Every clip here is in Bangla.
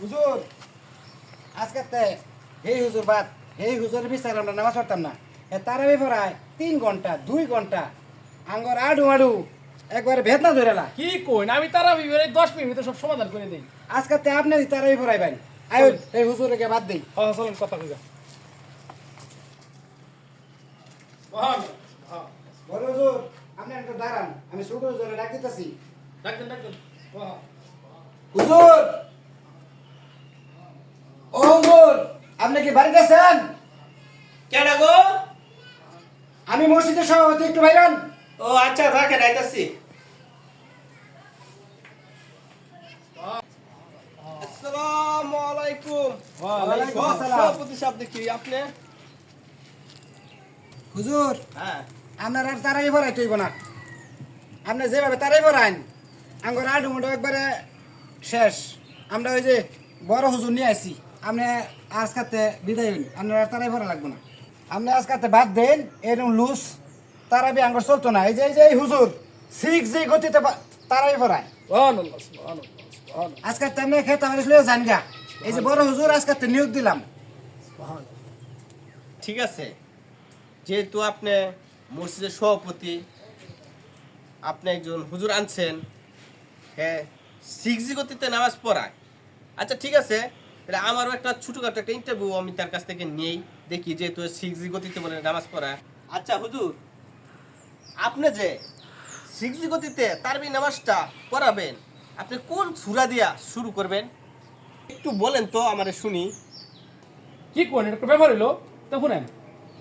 হুজুর আজকে তে এই হুজুর বাদ এই হুজুরের বিচার আমরা নামাজ পড়তাম না। এ তারাবি পড়ায় তিন ঘণ্টা দুই ঘণ্টা আঙ্গর আডু আডু একবারে ভেদনা ধরেলা কি কই না আমি তারা বিবের দশ মিনিট সব সমাধান করে দিই। আজকে তে আপনি তারাবি পড়াইবেন আয় এই হুজুরকে বাদ দেই। হ্যাঁ চলুন কথা কইবা মহান বড় হুজুর আপনি একটু দাঁড়ান আমি ছোট হুজুরে ডাক দিতেছি। মহান। হুজুর ও হুজুর আপনি কি বাড়িতে আছেন? কেডা গো? আমি মসজিদের সভাপতি একটু বাইরান। ও আচ্ছা রাখেন আইতাছি। আসসালামু আলাইকুম। ওয়ালাইকুম ও, আসসালাম। সভাপতি সাহেব দেখি আপনি? হুজুর হ্যাঁ। আপনার আর তারাই ভরাই তৈব না। আপনি যেভাবে তারাই ভরাইন আঙ্গর আডু একবারে শেষ। আমরা ওই যে বড় হুজুর নিয়ে আসি আপনি আজকাতে বিদায় হইন। আপনার আর তারাই ভরা লাগবে না। আপনি আজকাতে বাদ দেন এরকম লুজ তারাবি আঙ্গর চলতো না। এই যে এই যে হুজুর সিক্স জি গতিতে তারাই ভরায়। আজকাতে আপনি খেতে পারিস যান গা। এই যে বড় হুজুর আজকাতে নিয়োগ দিলাম। ঠিক আছে। যেহেতু আপনি মসজিদের সভাপতি আপনি একজন হুজুর আনছেন হ্যাঁ সিক্স জি গতিতে নামাজ পড়ায়। আচ্ছা ঠিক আছে। তাহলে আমারও একটা ছোটোখাটো একটা ইন্টারভিউ আমি তার কাছ থেকে নিয়েই দেখি যেহেতু সিক্স জি গতিতে বলে নামাজ পড়ায় আচ্ছা হুজুর আপনি যে সিক্স জি গতিতে তারবি নামাজটা পড়াবেন আপনি কোন সুরা দিয়া শুরু করবেন? একটু বলেন তো আমারে শুনি। কি কোন? এটা ব্যাপার হলো তো শুনেন।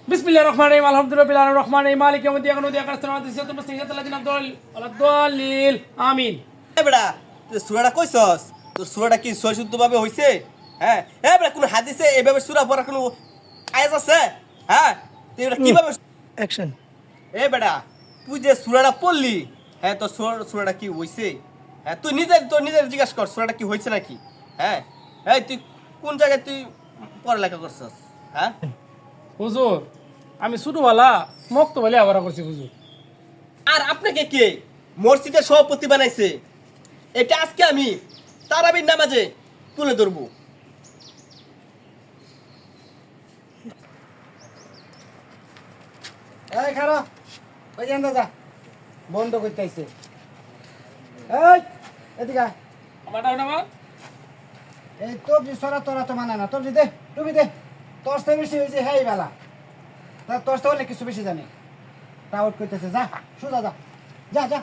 বিসমিল্লাহির রহমানির রহিম আলহামদুলিল্লাহ রহমানির রহিম মালিক ইয়াউমিদ্দিন ইয়াকুনু দিয়াকা নাস্তাইন সিরাতাল মুস্তাকিম সিরাতাল লাযিনা আলাদ-দাল্লিল আমিন। এ বেড়া তুই সুরাটা কইছস? তোর সুরাটা কি সই শুদ্ধ ভাবে হইছে? হ্যাঁ এ বেড়া কোন হাদিসে এভাবে সুরা পড়ার কোনো আয়াত আছে? হ্যাঁ তুই এটা কীভাবে অ্যাকশন এ বেড়া তুই যে সুরাটা পড়লি হ্যাঁ তোর সুরা- সুরাটা কি হইছে? হ্যাঁ তুই নিজের তোর নিজের জিজ্ঞাসা কর সুরাটা কি হইছে নাকি? হ্যাঁ এই তুই কোন জায়গায় তুই পড়ালেখা করছস? হ্যাঁ? হুজুর আমি ছোটবেলা মুক্ত বলে আবার করছি হুজুর। আর আপনাকে কে? মসজিদের সভাপতি বানাইছে। এটা আজকে আমি তারাবির নামাজে তুলে ধরবো। এই খারো ওই যে যা বন্ধ করতে আইছে। এই এদিকে আয়। আমার ডাউন আমার। এই তবজি সরা তোরা তো মানে না। তবজি দে তুমি দে তোর থেকে বেশি হয়েছে হ্যাঁ বেলা। তা তোর থেকে অনেক কিছু বেশি জানি। টাউট করতেছে যা সোজা যা। যা যা।